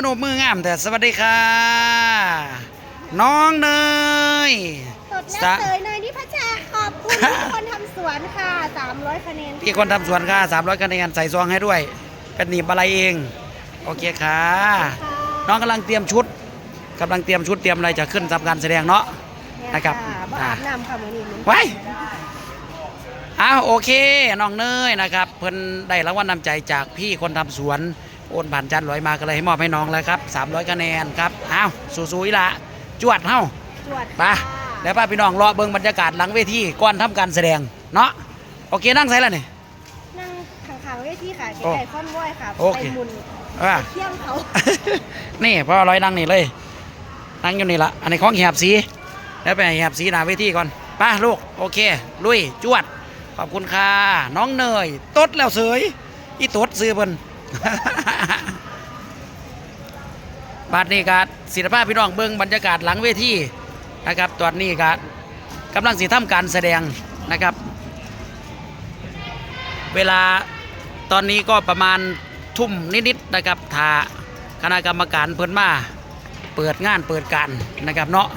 มนุษย์มืองามแต่สวัสดีค่ะ น้องเนยสดและเสยเนยนิพัชาขอบคุณทุกคนทำสวนค่ะ300คะแนนพี่คนทำสวนค่ะ300คะแนนใส่ซองให้ด้วยเป็นหนีบอะไรเอง โอเคค่ะ น้องกำลังเตรียมชุดกำลังเตรียมชุดเตรียมอะไรจะขึ้นทำการแสดงเนาะนะครับบ้าอ่าอาบน้ำค่ะมือนี้ไว้อ้าวโอเค น้องเนยนะครับ เพิ่นได้รางวัลนำใจจากพี่คนทำสวน โอนผ่านจันลอยมาก็เลยให้มอบให้น้องแล้วครับ300คะแนนครับอ้าวสู้ๆอีละจวดเฮ้าจวดไปแล้วป้าพี่น้องรอเบิ่งบรรยากาศหลังเวทีก่อนทำการแสดงเนาะโอเคนั่งใส่แล้วนี่นั่งข้างๆเวทีค่ะโอ้ไก่ค่อนว้อยค่ะโอไปเคหมุนอ่าเที่ยงเขานี่พอร้อยนั่งนี่เลยนั่งอยู่นี่ละอันนี้ของแหบสีแล้วไปแหบสีหน้าเวทีก่อนไป้าลูกโอเคลุยจวดขอบคุณค่ะน้องเนยตดแล้วเสยอีตดซื้อเพิ่น บาดนี้ก็ศิลปะพี่น้องเบิ่งบรรยากาศหลังเวทีนะครับตอนนี้ก็กำลังสิทำการแสดงนะครับ เวลาตอนนี้ก็ประมาณทุ่มนิดๆนะครับถ้าคณะกรรมการเพิ่นมาเปิดงานเปิดการนะครับเนาะ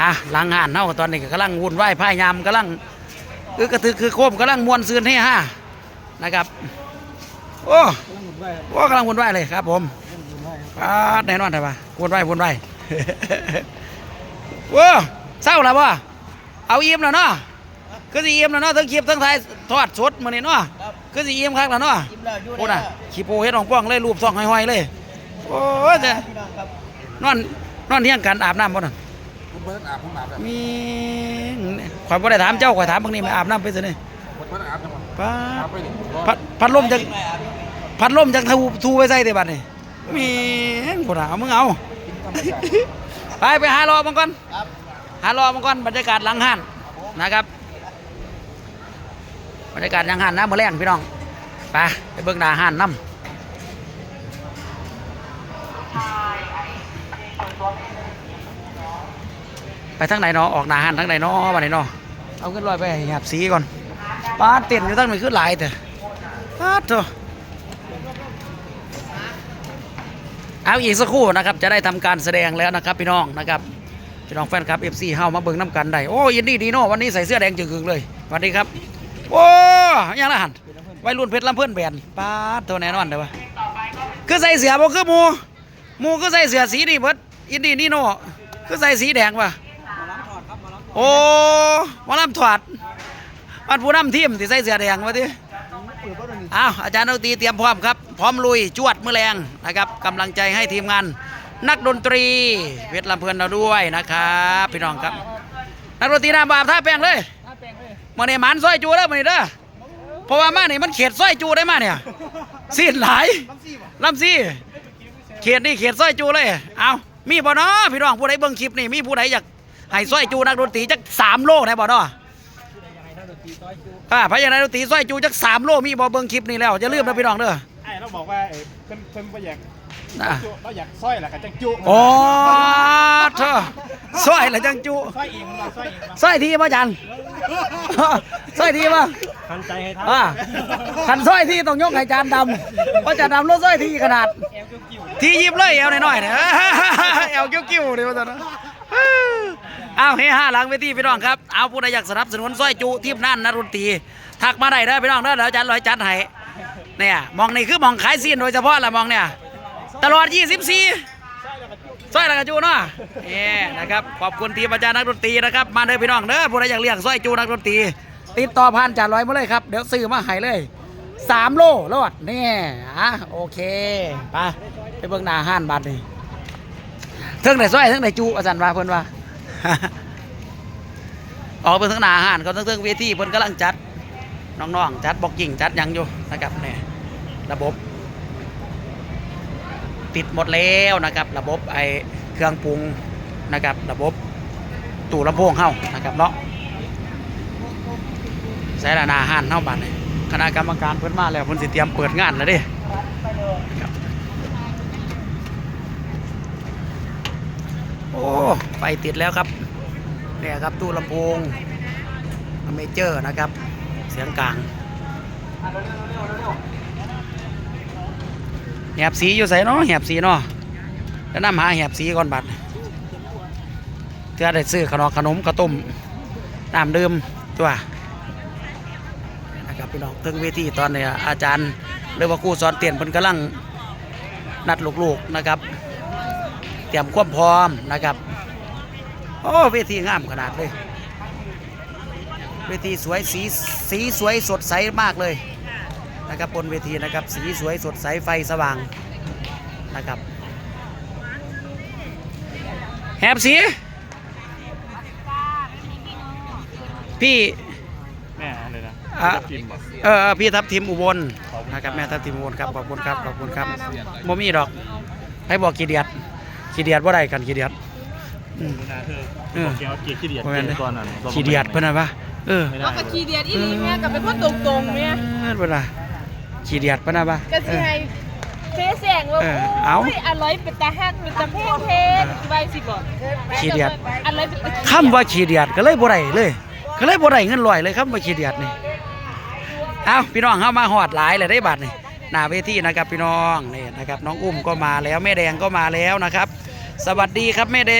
อะหลังงานเนาะตอนนี้ก็กำลังวุ่นวายพายยามกำลังอึกกระตือคือโคมกำลังมวนซืนให้ฮะนะครับ โอ้ โอ้กำลังวุ่นวายเลยครับผมปาดแน่นอนใช่ปะวุ่นวายวุ่นวายโว้เศร้าแล้วป่เอาอิ่มแล้วเนาะคือสิอิ่มแล้วเนาะทั้งคลิปทั้งถ่ายทอดสดมื้อนี้เนาะคือสิอิ่มคักแล้วเนาะยิ้มแล้วอยู่โอ้น่ะขี้โปเฮ็ดของป้องเลยรูปซองห้อยๆเลยโอ้ยแต่พี่น้องครับนอนนอนเที่ยงกันอาบน้ำบ่นั่นผมเพิ่นอาบผมอาบแล้วมีข่อยบ่ได้ถามเจ้าข่อยถามบางนี้ไม่อาบน้ำไปซะนี่ผมเพิ่นอาบจังหวะป้าอาบไปนี่พัดพัดลมจัง พัดลมจังทูทูไปใส่แต่บัดนี่มีบ่น่ะเอามึงเอาไปไปหารอมังก่อนครับหารอมังก่อนบรรยากาศหลังห้านนะครับบรรยากาศหลังห้านนะมื้อแรงพี่น้องไปไปเบิ่งหน้าห้านนํไปทางไหนเนาะออกหน้าห้านทางไหนเนาะบัดนี้เนาะเอาขึ้นลอยไปหยาบสีก่อนป้าเต้นอยู่ตั้งนี้คือหลายแต่ป้าดเถอะ เอาอีกสักครู่นะครับจะได้ทำการแสดงแล้วนะครับพี่น้องนะครับพี่น้องแฟนคลับ FC เฮามาเบิ่งน้ำกันได้โอ้ยินดีดีเนาะวันนี้ใส่เสื้อแดงจึงกึงเลยสวัสดีครับ โอ้ยังละหันวัยรุ่นเพชรลำเพื่อนแบนป้าดตัวแน่นอนเด้อวะคือใส่เสื้อบ่คือหมูหมูคือใส่เสื้อสีนี่เบิดอินดีนี่โน่คือใส่สีแดงวะโอ้หมาลำถอดมันผู้นำทีมที่ใส่เสื้อแดงวะที อ้าวอาจารย์ดนตรีเตรียมพร้อมครับ พร้อมลุยจวดมือแรงนะครับกำลังใจให้ทีมงาน นักดนตรีเพชรลำเพลินเราด้วยนะครับพี่น้องครับ นักดนตรีหน้าบาปท่าแป้งเลยมาเนี่ยหมันซอยจูแล้วมาเนี่ยเด้อเพราะว่ามาเนี่ยมันเขตซอยจูได้มาเนี่ยสิ้นหลายลำซี่เขตนี่เขตซอยจูเลย เอามีบ่เนาะพี่น้องผู้ใดเบิ่งคลิปนี่มีผู้ใดอยากให้ซอยจูนักดนตรีจักสามโลได้บ่เนาะ อ่าพยานนักดนตรีซอยจูจักสามโลมีบ่เบิ่งคลิปนี่แล้วอย่าลืมนะพี่น้องเด้อไอ้เราบอกว่าไอ้เพิ่นเพิ่นบ่อยากอะจุเราอยากสร้อยแหละกับจังจุโอ้เธอซอยละจังจูสร้อยเองเราสร้อยเองสร้อยทีมาจันสร้อยทีมาทันใจให้ทันอ่าขันสร้อยทีต้องยกให้จานดำเพราะจานดำรถสร้อยทีขนาดทียิบเลยเอวหน่อยๆเนี่ยเอวกิ้วๆดิว่าตอนนั้นเอาเฮห้าหลังเวทีพี่น้องครับเอาผู้ใดอยากสนับสนุนสร้อยจูทีมนั่นนรุนตรีทักมาได้เด้อพี่น้องเด้อเดี๋ยวอจารย์ลอยจัดให้เนี่ยมองนี่คือมองขายซีนโดยเฉพาะละมองเนี่ยตลอด 24สร้อยละกันจูเนาะนี่นะครับขอบคุณทีมอาจารย์นักดนตรีนะครับมาเด้อพี่น้องเด้อผู้ใดอยากเลี้ยงสร้อยจูนักดนตรีติดต่อผ่านจ่าร้อยมาเลยครับเดี๋ยวซื้อมาให้เลยสามโลรอดนี่อะโอเคไปไปเบิ่งหน้าห้านบัตรนี่เทิงไหนสร้อยเทิงไหนจูอาจารย์ว่าเพิ่นว่า ออกไปทั้งหน้าห้านเขาทั้งเทิงเวทีเพิ่นกำลังจัดน้องๆจัดบอกกิ่งจัดยังอยู่นะครับเนี่ยระบบ ติดหมดแล้วนะครับ ระบบไอเครื่องปรุงนะครับ ระบบตู้ลำโพงเข้านะครับเนาะใส่ละนาห้านเท่าบัดนี่คณะกรรมการเพิ่นมาแล้วเพิ่นสิเตรียมเปิดงานแล้วดิโอ้ไฟติดแล้วครับ เนี่ยครับตู้ลำโพงเมเจอร์นะครับ เสียงกลางแหบสีอยู่ใส่เนาะแหบสีเนาะแล้วนำหาแหบสีก่อนบัดเพื่อได้ซื้อขนมขนมกระต้มน้ำดื่มตัวนะครับพี่น้องถึงเวทีตอนนี้อาจารย์หรือว่าครูสอนเตียนเพิ่นกำลังนัดลูกๆนะครับ เตรียมความพร้อมนะครับ โอ้เวทีงามขนาดเลย เวทีสวยสีสีสวยสดใสมากเลยนะครับบนเวทีนะครับสีสวยสดใสไฟสว่างนะครับแหบสีพี่แม่อะไรนะอะกินบ่เออเออพี่ทับทิมอุบลนะครับแม่ทับทิมอุบลครับขอบคุณครับขอบคุณครับโมมีดอก ให้บอกกี่เดียดกี่เดียดว่าได้กันกี่เดียด อืมนาเธอเออบอกแกว่าเกลียดขี้เดียดบ่แม่นเกลียดก่อนน่ะกี่เดียดเพื่อนนะปะเออไม่ได้เอากะขี้เดียดอีหลีแม่กับเป็นคนตรงๆแม่เออเพื่อนนะกี่เดียดเพื่อนนะปะก็สิให้เฟ้แสงว่าเออเอาโอ้ยอร่อยเป็นตาฮักเป็นตาเพงเพงไว้สิบ่ขี้เดียดอร่อยเป็นตาคำว่าขี้เดียดก็เลยบ่ได้เลย ก็เลยบ่ได้เงินลอยเลยคำว่าขี้เดียดนี่เอาพี่น้องเข้ามาหอดหลายเลยได้บัตรนี่หน้าเวทีนะครับพี่น้องนี่นะครับน้องอุ้มก็มาแล้วแม่แดงก็มาแล้วนะครับ สวัสดีครับแม่แด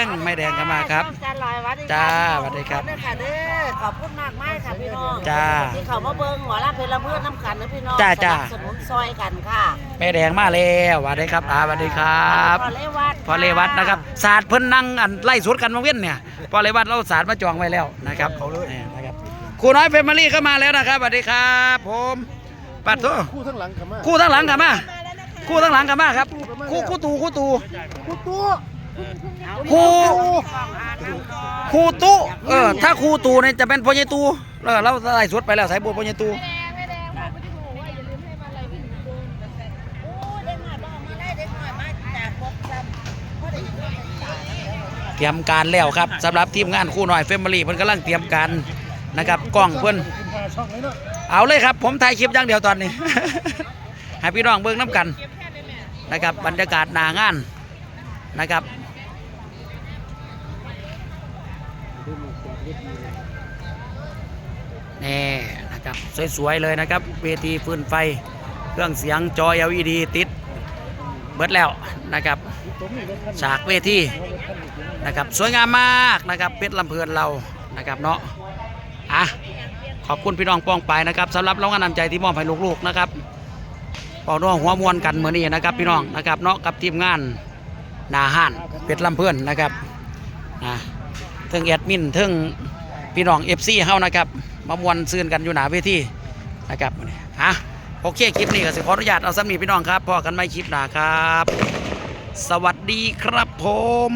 งแม่แดงก็มาครับจ้าลอยวัดดีจ้าสวัสดีครับเด้อค่ะเด้อขอบคุณมากมากค่ะพี่น้องจ้าที่เขามาเบิ่งหมอลำเพลเพื่อนน้ำกันนะพี่น้องจ้าจ้าสนับสนุนซอยกันค่ะแม่แดงมาแล้วสวัสดีครับอาสวัสดีครับพอเลวัดพอเลวัตนะครับศาสตร์เพิ่นนั่งอันไล่สวดกันมาเว้นเนี่ยพอเลวัตเราศาสตร์มาจองไว้แล้วนะครับนี่นะครับครูน้อยเฟมิลี่ก็มาแล้วนะครับสวัสดีครับ ผมปัดโทคู่ทั้งหลังกับมาคู่ทั้งหลังกลับมา คู่ทั้งหลังกลับมาครับ คู่คู่ตูคู่ตูคู่ตู้คู่คู่ตุเออถ้าคู่ตูเนี่ยจะเป็นพญตูเออเราไล่สวดไปแล้วสายบัวพญตูแม่แม่แดงว่าบ่ได้บอกว่าอย่าลืมให้มาอะไรพี่หนูโดนแต่แต่โอ้เด็กหน่อยบอกมาได้เด็กหน่อยมาจากพบซ้ำพอได้ยินว่าเป็นสาวเตรียมการแล้วครับสำหรับทีมงานคู่น้อยเฟมิลี่เพิ่นกำลังเตรียมการนะครับกล้องเพิ่นคุณพาช่องเลยเนาะเอาเลยครับ ผมถ่ายคลิปอย่างเดียวตอนนี้ให้พี่น้องเบิ่งน้ำกัน นะครับบรรยากาศหนางานนะครับนี่นะครับสวยๆเลยนะครับเวทีฟืนไฟเครื่องเสียงจอ LED ติดเบิดแล้วนะครับฉากเวทีนะครับสวยงามมากนะครับเพชรลำเพลินเรานะครับเนาะอะขอบคุณพี่น้องป้องไปนะครับสำหรับรางวัลนำใจที่มอบให้ลูกๆนะครับ เปอกน้องหัวมวนกันเหมือนี้นะครับ พี่น้องนะครับเนาะกับทีมงานนาห้านเป็ดลำเพื่อนนะครับนะทิงแอดมินทิงพี่น้องเอฟซีเฮานะครับมามวนซืนกันอยู่หนาเวทีนะครับนี้ฮะโอเคคลิปนี้ก็สิขออนุญาตเอาสำนีพี่น้องครับพอกันไม่คลิปหนาครับ สวัสดีครับผม